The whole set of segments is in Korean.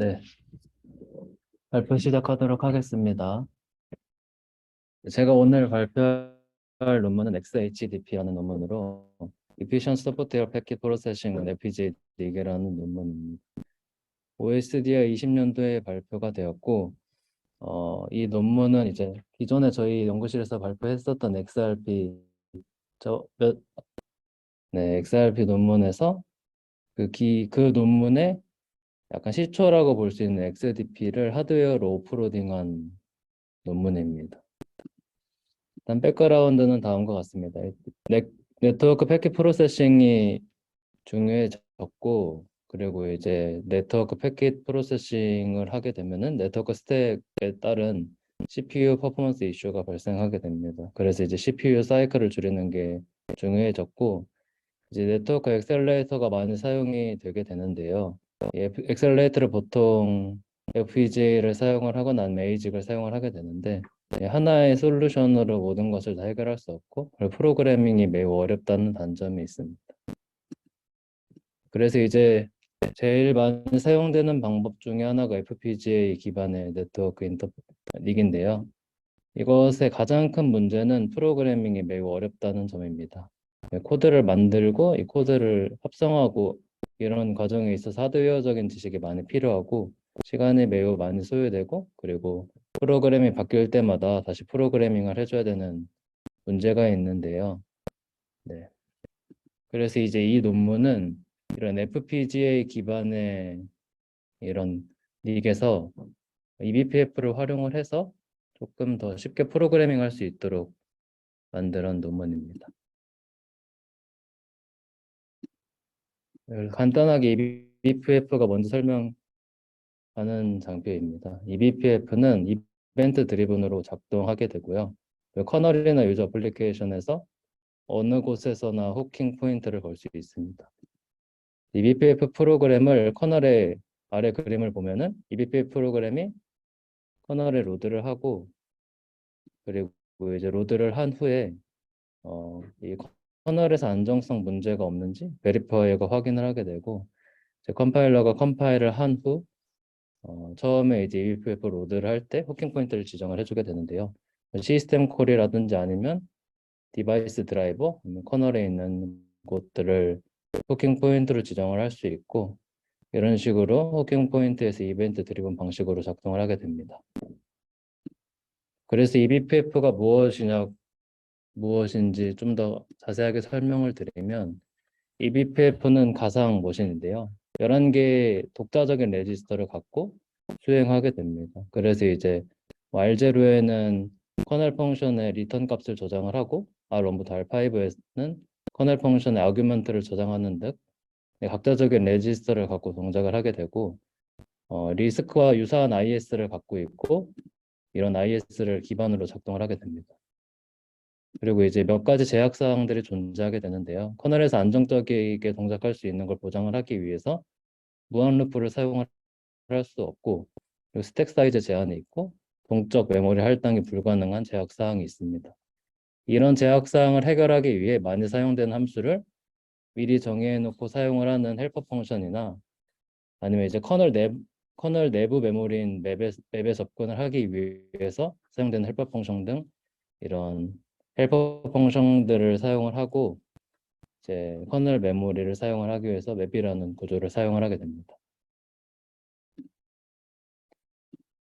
네. 발표 시작하도록 하겠습니다. 제가 오늘 발표할 논문은 XHDP라는 논문으로 Efficient Software Packet Processing and FPGA 대개라는 논문입니다. OSDI 20년도에 발표가 되었고 어, 이 논문은 이제 기존에 저희 연구실에서 발표했었던 XRP 저 몇, 네, XRP 논문에서 그 기, 그 논문에 약간 시초라고 볼 수 있는 XDP를 하드웨어로 오프로딩한 논문입니다. 일단 백그라운드는 다음과 같습니다. 네, 네트워크 패킷 프로세싱이 중요해졌고 그리고 이제 네트워크 패킷 프로세싱을 하게 되면은 네트워크 스택에 따른 CPU 퍼포먼스 이슈가 발생하게 됩니다. 그래서 이제 CPU 사이클을 줄이는 게 중요해졌고 이제 네트워크 엑셀레이터가 많이 사용이 되게 되는데요. 이 엑셀레이터를 보통 FPGA를 사용을 하거나 아니면 ASIC을 사용을 하게 되는데 예, 하나의 솔루션으로 모든 것을 다 해결할 수 없고 프로그래밍이 매우 어렵다는 단점이 있습니다. 그래서 이제 제일 많이 사용되는 방법 중에 하나가 FPGA 기반의 네트워크 인터릭인데요. 이것의 가장 큰 문제는 프로그래밍이 매우 어렵다는 점입니다. 네, 코드를 만들고 이 코드를 합성하고 이런 과정에 있어서 하드웨어적인 지식이 많이 필요하고 시간이 매우 많이 소요되고 그리고 프로그램이 바뀔 때마다 다시 프로그래밍을 해줘야 되는 문제가 있는데요. 네. 그래서 이제 이 논문은 이런 FPGA 기반의 이런 닉에서 eBPF를 활용을 해서 조금 더 쉽게 프로그래밍 할 수 있도록 만든 논문입니다. 간단하게 eBPF가 먼저 설명하는 장표입니다. eBPF는 이벤트 드리븐으로 작동하게 되고요. 커널이나 유저 애플리케이션에서 어느 곳에서나 호킹 포인트를 걸 수 있습니다. eBPF 프로그램을 커널의 아래 그림을 보면은 eBPF 프로그램이 커널에 로드를 하고 그리고 이제 로드를 한 후에 어, 이 커널에서 안정성 문제가 없는지 베리파이어가 확인을 하게 되고 이제 컴파일러가 컴파일을 한후 어, 처음에 이제 eBPF 로드를 할 때 호킹 포인트를 지정을 해주게 되는데요. 시스템 콜이라든지 아니면 디바이스 드라이버, 커널에 있는 곳들을 호킹 포인트로 지정을 할 수 있고 이런 식으로 호킹 포인트에서 이벤트 드리븐 방식으로 작동을 하게 됩니다. 그래서 eBPF가 무엇이냐 무엇인지 좀 더 자세하게 설명을 드리면 eBPF는 가상 머신인데요. 11개의 독자적인 레지스터를 갖고 수행하게 됩니다. 그래서 이제 R0에는 커널 펑션의 리턴 값을 저장을 하고 R1부터 R5에는 커널 펑션의 아규먼트를 저장하는 등 각자적인 레지스터를 갖고 동작을 하게 되고 어, 리스크와 유사한 IS를 갖고 있고 이런 IS를 기반으로 작동을 하게 됩니다. 그리고 이제 몇 가지 제약 사항들이 존재하게 되는데요. 커널에서 안정적이게 동작할 수 있는 걸 보장을 하기 위해서 무한 루프를 사용할 수 없고 그리고 스택 사이즈 제한이 있고 동적 메모리 할당이 불가능한 제약 사항이 있습니다. 이런 제약 사항을 해결하기 위해 많이 사용되는 함수를 미리 정해 놓고 사용을 하는 헬퍼 펑션이나 아니면 이제 커널 내 커널 내부 메모리인 맵에, 맵에 접근을 하기 위해서 사용되는 헬퍼 펑션 등 이런 헬퍼 펑션들을 사용을 하고 이제 커널 메모리를 사용을 하기 위해서 맵이라는 구조를 사용을 하게 됩니다.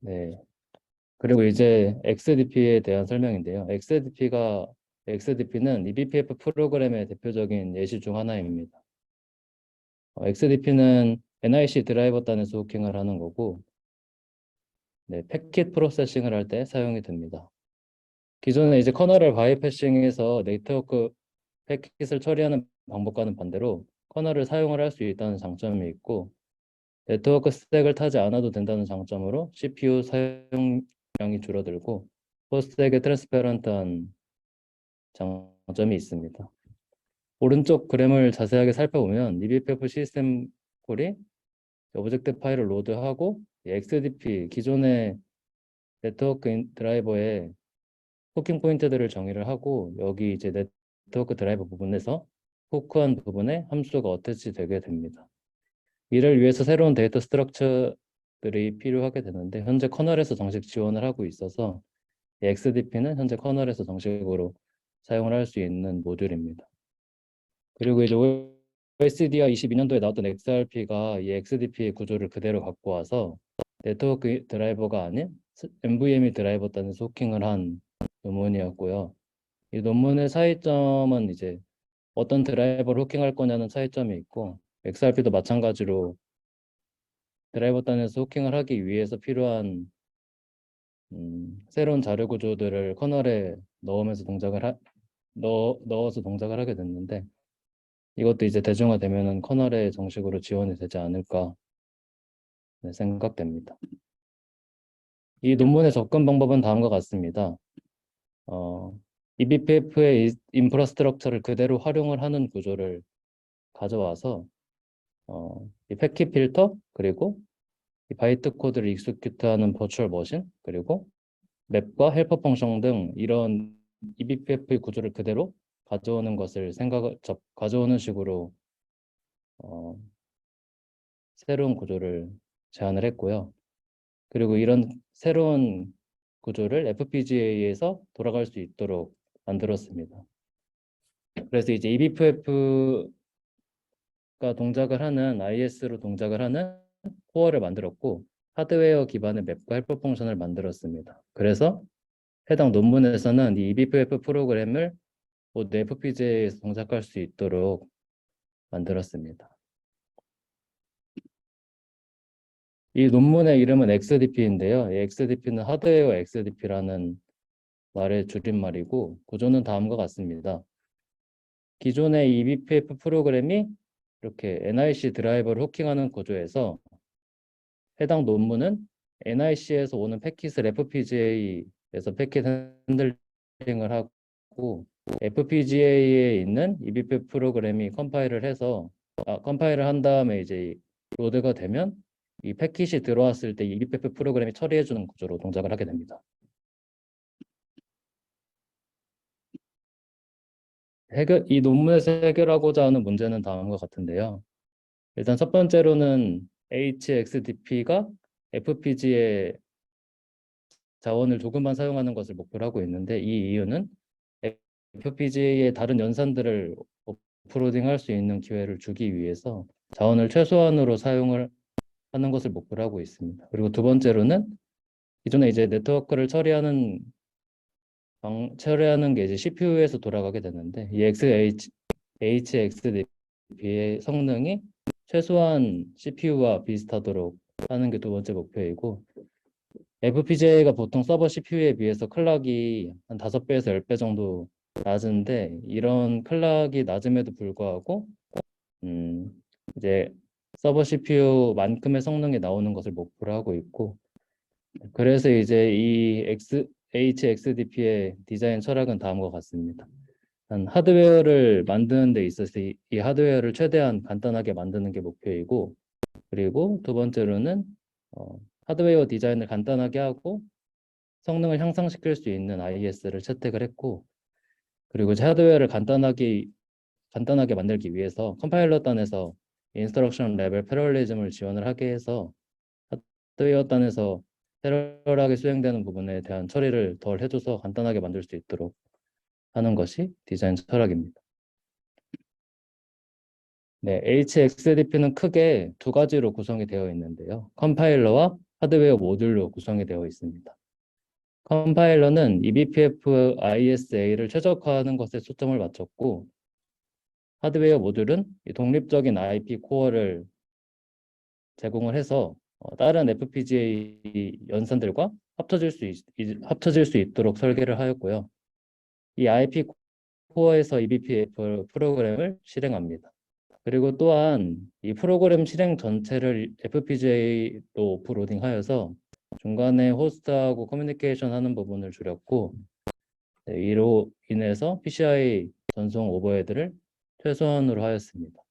네. 그리고 이제 XDP에 대한 설명인데요. XDP가 XDP는 eBPF 프로그램의 대표적인 예시 중 하나입니다. 어, XDP는 NIC 드라이버 단에서 호킹을 하는 거고 네, 패킷 프로세싱을 할 때 사용이 됩니다. 기존에 이제 커널을 바이패싱해서 네트워크 패킷을 처리하는 방법과는 반대로 커널을 사용을 할 수 있다는 장점이 있고 네트워크 스택을 타지 않아도 된다는 장점으로 CPU 사용량이 줄어들고 포스트에게 트랜스페런트한 장점이 있습니다. 오른쪽 그램을 자세하게 살펴보면 eBPF 시스템 콜이 오브젝트 파일을 로드하고 XDP 기존의 네트워크 드라이버에 호킹 포인트들을 정의를 하고 여기 이제 네트워크 드라이버 부분에서 호크한 부분에 함수가 어태치 되게 됩니다. 이를 위해서 새로운 데이터 스트럭처 것들이 필요하게 되는데 현재 커널에서 정식 지원을 하고 있어서 이 XDP는 현재 커널에서 정식으로 사용을 할 수 있는 모듈입니다. 그리고 이제 OSD가 22년도에 나왔던 XRP가 이 XDP 구조를 그대로 갖고 와서 네트워크 드라이버가 아닌 NVMe 드라이버 단에서 호킹을 한 논문이었고요. 이 논문의 차이점은 이제 어떤 드라이버를 호킹할 거냐는 차이점이 있고 XRP도 마찬가지로 드라이버 단에서 호킹을 하기 위해서 필요한 음, 새로운 자료 구조들을 커널에 넣으면서 동작을 하, 넣어, 넣어서 동작을 하게 됐는데 이것도 이제 대중화되면은 커널에 정식으로 지원이 되지 않을까 네, 생각됩니다. 이 논문의 접근 방법은 다음과 같습니다. 어, eBPF의 인프라스트럭처를 그대로 활용을 하는 구조를 가져와서 어, 이 패킷 필터 그리고 이 바이트 코드를 익스큐트하는 버추얼 머신 그리고 맵과 헬퍼 펑션 등 이런 eBPF의 구조를 그대로 가져오는 것을 생각 접 가져오는 식으로 어, 새로운 구조를 제안을 했고요. 그리고 이런 새로운 구조를 FPGA에서 돌아갈 수 있도록 만들었습니다. 그래서 이제 eBPF가 동작을 하는 IS로 동작을 하는 코어를 만들었고 하드웨어 기반의 맵과 헬퍼 펑션을 만들었습니다. 그래서 해당 논문에서는 이 eBPF 프로그램을 모두 FPGA에서 동작할 수 있도록 만들었습니다. 이 논문의 이름은 XDP인데요. 이 XDP는 하드웨어 XDP라는 말의 줄임말이고 구조는 다음과 같습니다. 기존의 eBPF 프로그램이 이렇게 NIC 드라이버를 호킹하는 구조에서 해당 논문은 NIC에서 오는 패킷을 FPGA에서 패킷 핸들링을 하고 FPGA에 있는 eBPF 프로그램이 컴파일을 해서 아, 컴파일을 한 다음에 이제 로드가 되면 이 패킷이 들어왔을 때 eBPF 프로그램이 처리해 주는 구조로 동작을 하게 됩니다. 해결, 이 논문에서 해결하고자 하는 문제는 다음과 같은데요. 일단 첫 번째로는 HXDP가 FPGA 자원을 조금만 사용하는 것을 목표로 하고 있는데 이 이유는 FPGA의 다른 연산들을 오프로딩 할 수 있는 기회를 주기 위해서 자원을 최소한으로 사용을 하는 것을 목표로 하고 있습니다. 그리고 두 번째로는 기존에 이제 네트워크를 처리하는 방, 처리하는 게 이제 CPU에서 돌아가게 되는데 이 XH, HXDP의 성능이 최소한 CPU와 비슷하도록 하는 게 두 번째 목표이고 FPGA가 보통 서버 CPU에 비해서 클락이 한 5배에서 10배 정도 낮은데 이런 클락이 낮음에도 불구하고 음 이제 서버 CPU만큼의 성능이 나오는 것을 목표로 하고 있고 그래서 이제 이 X, HXDP의 디자인 철학은 다음과 같습니다. 한 하드웨어를 만드는 데 있어서 이, 이 하드웨어를 최대한 간단하게 만드는 게 목표이고 그리고 두 번째로는 어, 하드웨어 디자인을 간단하게 하고 성능을 향상시킬 수 있는 IS를 채택을 했고 그리고 하드웨어를 간단하게 간단하게 만들기 위해서 컴파일러 단에서 인스트럭션 레벨 패럴리즘을 지원을 하게 해서 하드웨어 단에서 패럴하게 수행되는 부분에 대한 처리를 덜 해줘서 간단하게 만들 수 있도록 하는 것이 디자인 철학입니다. 네, HXDP는 크게 두 가지로 구성이 되어 있는데요. 컴파일러와 하드웨어 모듈로 구성이 되어 있습니다. 컴파일러는 eBPF ISA를 최적화하는 것에 초점을 맞췄고 하드웨어 모듈은 독립적인 IP 코어를 제공을 해서 어, 다른 FPGA 연산들과 합쳐질 수, 있, 합쳐질 수 있도록 설계를 하였고요. 이 IP 코어에서 eBPF 프로그램을 실행합니다. 그리고 또한 이 프로그램 실행 전체를 FPGA로 오프로딩하여서 중간에 호스트하고 커뮤니케이션 하는 부분을 줄였고 네, 이로 인해서 PCI 전송 오버헤드를 최소한으로 하였습니다.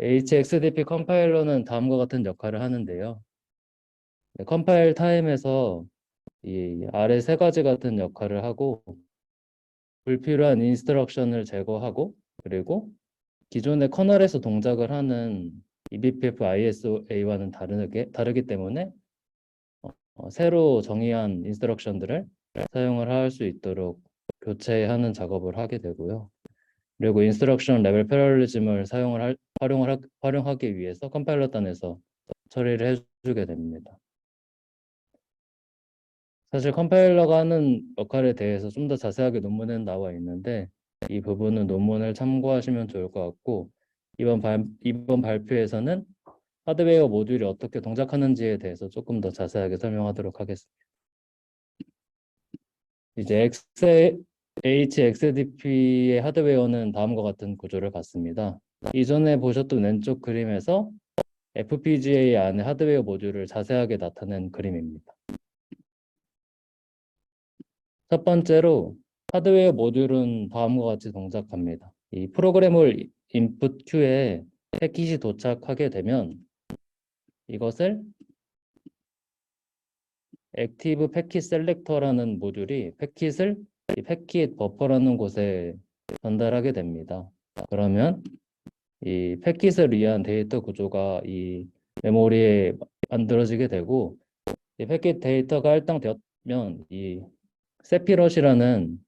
HXDP 컴파일러는 다음과 같은 역할을 하는데요. 네, 컴파일 타임에서 이 아래 세 가지 같은 역할을 하고 불필요한 인스트럭션을 제거하고 그리고 기존의 커널에서 동작을 하는 eBPF ISA와는 다르게 다르기 때문에 어, 어, 새로 정의한 인스트럭션들을 사용을 할 수 있도록 교체하는 작업을 하게 되고요. 그리고 인스트럭션 레벨 패러리즘을 사용을 할, 활용을 하, 활용하기 위해서 컴파일러 단에서 처리를 해주게 됩니다. 사실 컴파일러가 하는 역할에 대해서 좀 더 자세하게 논문에 나와 있는데 이 부분은 논문을 참고하시면 좋을 것 같고 이번 발, 이번 발표에서는 하드웨어 모듈이 어떻게 동작하는지에 대해서 조금 더 자세하게 설명하도록 하겠습니다. 이제 HXDP의 하드웨어는 다음과 같은 구조를 갖습니다. 이전에 보셨던 왼쪽 그림에서 FPGA 안에 하드웨어 모듈을 자세하게 나타낸 그림입니다. 첫 번째로 하드웨어 모듈은 다음과 같이 동작합니다. 이 프로그램을 인풋 큐에 패킷이 도착하게 되면 이것을 액티브 패킷 셀렉터라는 모듈이 패킷을 이 패킷 버퍼라는 곳에 전달하게 됩니다. 그러면 이 패킷을 위한 데이터 구조가 이 메모리에 만들어지게 되고 이 패킷 데이터가 할당되면 이 세피럿이라는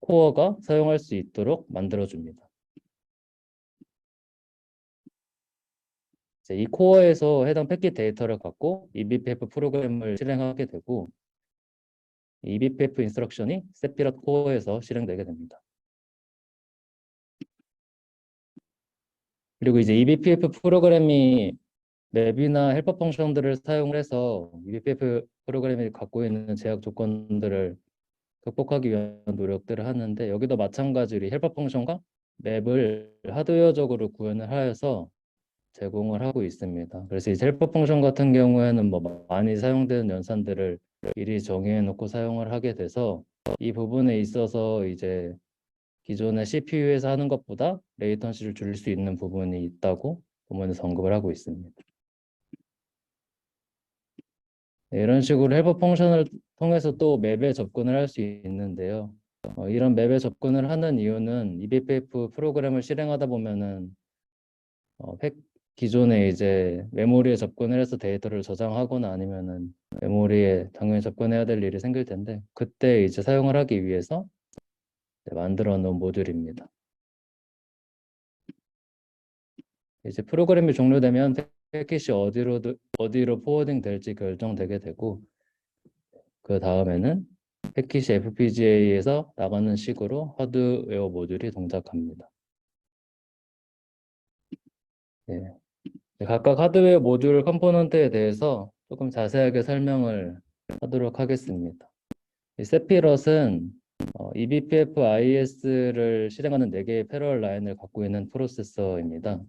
코어가 사용할 수 있도록 만들어줍니다. 이 코어에서 해당 패킷 데이터를 갖고 eBPF 프로그램을 실행하게 되고 eBPF 인스트럭션이 세피럿 코어에서 실행되게 됩니다. 그리고 이제 eBPF 프로그램이 맵이나 헬퍼 펑션들을 사용을 해서 eBPF 프로그램이 갖고 있는 제약 조건들을 극복하기 위한 노력들을 하는데 여기도 마찬가지로 헬퍼 펑션과 맵을 하드웨어적으로 구현을 하여서 제공을 하고 있습니다. 그래서 이 헬퍼 펑션 같은 경우에는 뭐 많이 사용되는 연산들을 미리 정해 놓고 사용을 하게 돼서 이 부분에 있어서 이제 기존의 CPU에서 하는 것보다 레이턴시를 줄일 수 있는 부분이 있다고 본문에서 언급을 하고 있습니다. 네, 이런 식으로 헬퍼 펑션을 통해서 또 맵에 접근을 할 수 있는데요. 어, 이런 맵에 접근을 하는 이유는 eBPF 프로그램을 실행하다 보면은 어, 팩, 기존에 이제 메모리에 접근을 해서 데이터를 저장하거나 아니면은 메모리에 당연히 접근해야 될 일이 생길 텐데 그때 이제 사용을 하기 위해서 만들어 놓은 모듈입니다. 이제 프로그램이 종료되면 패킷이 어디로 어디로 포워딩 될지 결정되게 되고 그 다음에는 패킷이 FPGA에서 나가는 식으로 하드웨어 모듈이 동작합니다. 네. 각각 하드웨어 모듈 컴포넌트에 대해서 조금 자세하게 설명을 하도록 하겠습니다. 이 세피럿은 어, eBPF IS를 실행하는 4개의 패러럴 라인을 갖고 있는 프로세서입니다.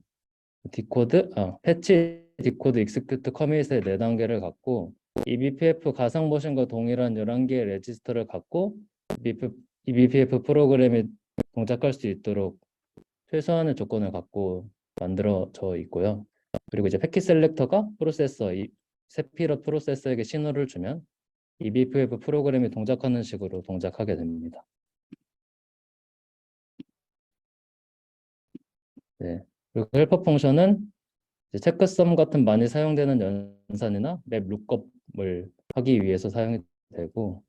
디코드, 아, 패치, 디코드, 익스큐트, 커밋의 4단계를 갖고 eBPF 가상 머신과 동일한 11개의 레지스터를 갖고 eBPF, eBPF 프로그램이 동작할 수 있도록 최소한의 조건을 갖고 만들어져 있고요. 그리고 이제 패킷 셀렉터가 프로세서, 이 세피럿 프로세서에게 신호를 주면 eBPF 프로그램이 동작하는 식으로 동작하게 됩니다. 네. 그리고 헬퍼 펑션은 체크썸 같은 많이 사용되는 연산이나 맵 룩업을 하기 위해서 사용이 되고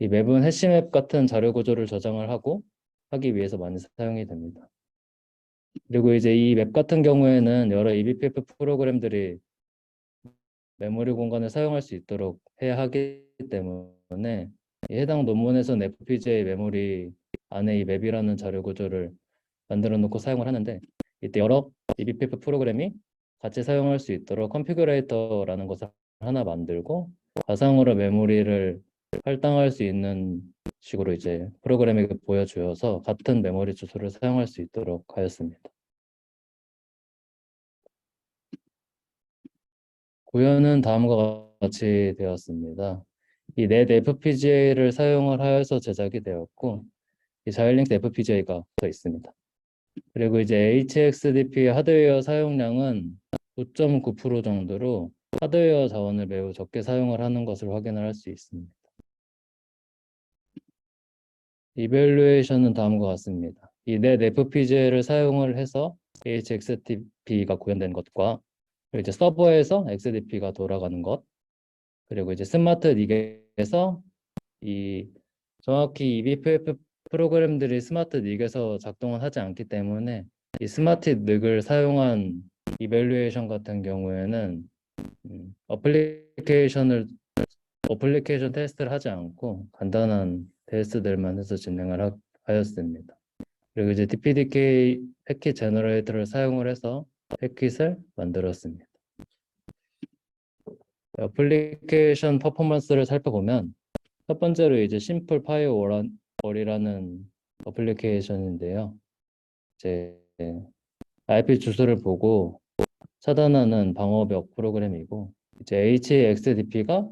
이 맵은 해시맵 같은 자료 구조를 저장을 하고 하기 위해서 많이 사용이 됩니다. 그리고 이제 이 맵 같은 경우에는 여러 eBPF 프로그램들이 메모리 공간을 사용할 수 있도록 해야 하기 때문에 해당 논문에서는 FPGA 메모리 안에 이 맵이라는 자료 구조를 만들어 놓고 사용을 하는데 이때 여러 eBPF 프로그램이 같이 사용할 수 있도록 컨피그레이터라는 것을 하나 만들고 가상으로 메모리를 할당할 수 있는 식으로 이제 프로그램에게 보여주어서 같은 메모리 주소를 사용할 수 있도록 하였습니다. 구현은 다음과 같이 되었습니다. 이넷 FPGA를 사용을 하여서 제작이 되었고 이 자일링크 FPGA가 더 있습니다. 그리고 이제 HXDP 하드웨어 사용량은 9.9% 정도로 하드웨어 자원을 매우 적게 사용을 하는 것을 확인을 할 수 있습니다. 이벨루에이션은 다음과 같습니다. 이넷 FPGA를 사용을 해서 HXDP가 구현된 것과 그리고 이제 서버에서 XDP가 돌아가는 것 그리고 이제 스마트 닉에서 이 정확히 이 BPF 프로그램들이 스마트 닉에서 작동을 하지 않기 때문에 이 스마트 닉을 사용한 이밸류에이션 같은 경우에는 음, 어플리케이션을 어플리케이션 테스트를 하지 않고 간단한 테스트들만 해서 진행을 하, 하였습니다. 그리고 이제 DPDK 패킷 제너레이터를 사용을 해서 패킷을 만들었습니다. 어플리케이션 퍼포먼스를 살펴보면 첫 번째로 이제 심플 파이어월이라는 어플리케이션인데요. 이제 IP 주소를 보고 차단하는 방어벽 프로그램이고 이제 HXDP가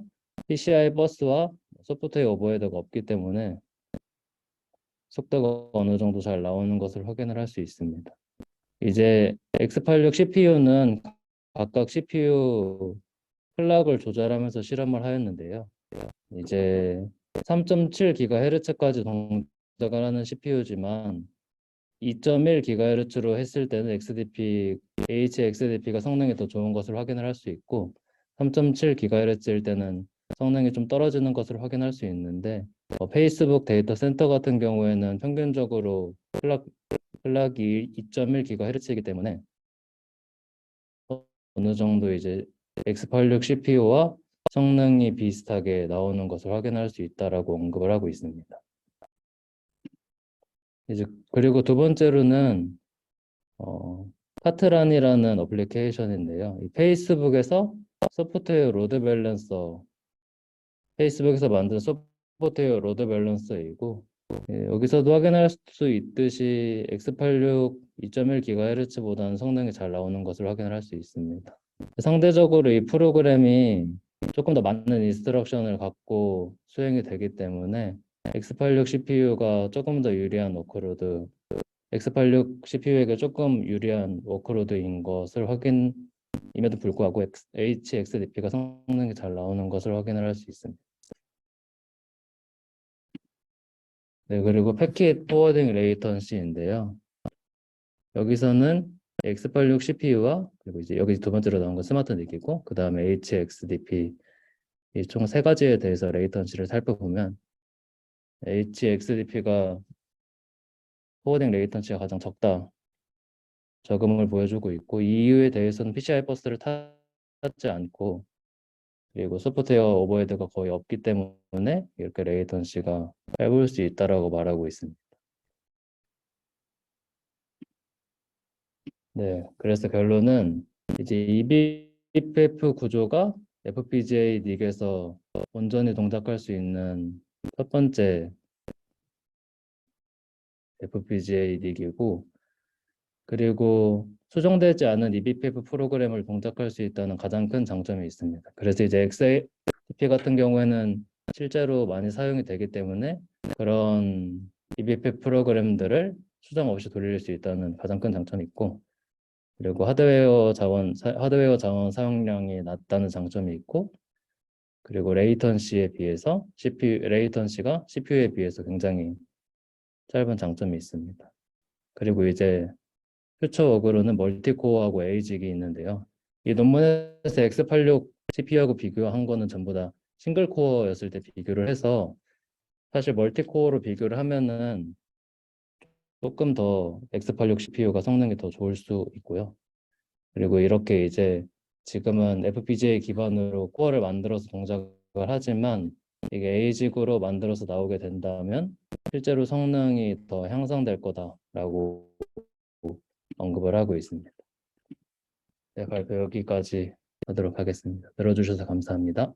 PCI 버스와 소프트웨어 오버헤드가 없기 때문에 속도가 어느 정도 잘 나오는 것을 확인을 할 수 있습니다. 이제 X86 CPU는 각각 CPU 클락을 조절하면서 실험을 하였는데요. 이제 3.7GHz까지 동작을 하는 CPU지만 2.1GHz로 했을 때는 XDP, HXDP가 성능이 더 좋은 것을 확인을 할 수 있고 3.7GHz일 때는 성능이 좀 떨어지는 것을 확인할 수 있는데 어, 페이스북 데이터 센터 같은 경우에는 평균적으로 클락, 클락이 2.1GHz이기 때문에 어느 정도 이제 X86 CPU와 성능이 비슷하게 나오는 것을 확인할 수 있다라고 언급을 하고 있습니다. 이제 그리고 두 번째로는 어, 카트란이라는 어플리케이션인데요. 이 페이스북에서 소프트웨어 로드 밸런서 페이스북에서 만든 소프트웨어 로드 밸런서이고 예, 여기서도 확인할 수 있듯이 X86 2.1GHz보다는 성능이 잘 나오는 것을 확인을 할 수 있습니다. 상대적으로 이 프로그램이 조금 더 많은 인스트럭션을 갖고 수행이 되기 때문에 X86 CPU가 조금 더 유리한 워크로드 X86 CPU에게 조금 유리한 워크로드인 것을 확인 임에도 불구하고 HXDP가 성능이 잘 나오는 것을 확인을 할 수 있습니다. 네, 그리고 패킷 포워딩 레이턴시인데요. 여기서는 X86 CPU와 그리고 이제 여기 두 번째로 나온 건 스마트 닉이고 그 다음에 HXDP 이 총 세 가지에 대해서 레이턴시를 살펴보면 HXDP가 포워딩 레이턴시가 가장 적다 적음을 보여주고 있고 이 이유에 대해서는 PCI 버스를 탔지 않고 그리고 소프트웨어 오버헤드가 거의 없기 때문에 이렇게 레이턴시가 짧을 수 있다라고 말하고 있습니다. 네, 그래서 결론은 이제 EBPF 구조가 FPGA 닉에서 온전히 동작할 수 있는 첫 번째 FPGA 닉이고 그리고 수정되지 않은 EBPF 프로그램을 동작할 수 있다는 가장 큰 장점이 있습니다. 그래서 이제 XADP 같은 경우에는 실제로 많이 사용이 되기 때문에 그런 EBPF 프로그램들을 수정 없이 돌릴 수 있다는 가장 큰 장점이 있고 그리고 하드웨어 자원 하드웨어 자원 사용량이 낮다는 장점이 있고 그리고 레이턴시에 비해서 CPU 레이턴시가 CPU에 비해서 굉장히 짧은 장점이 있습니다. 그리고 이제 퓨처 워크로는 멀티코어하고 에이직이 있는데요. 이 논문에서 X86 CPU하고 비교한 거는 전부 다 싱글 코어였을 때 비교를 해서 사실 멀티코어로 비교를 하면은 조금 더 X86 CPU가 성능이 더 좋을 수 있고요. 그리고 이렇게 이제 지금은 FPGA 기반으로 코어를 만들어서 동작을 하지만 이게 에이직으로 만들어서 나오게 된다면 실제로 성능이 더 향상될 거다라고 언급을 하고 있습니다. 네, 발표 여기까지 하도록 하겠습니다. 들어주셔서 감사합니다.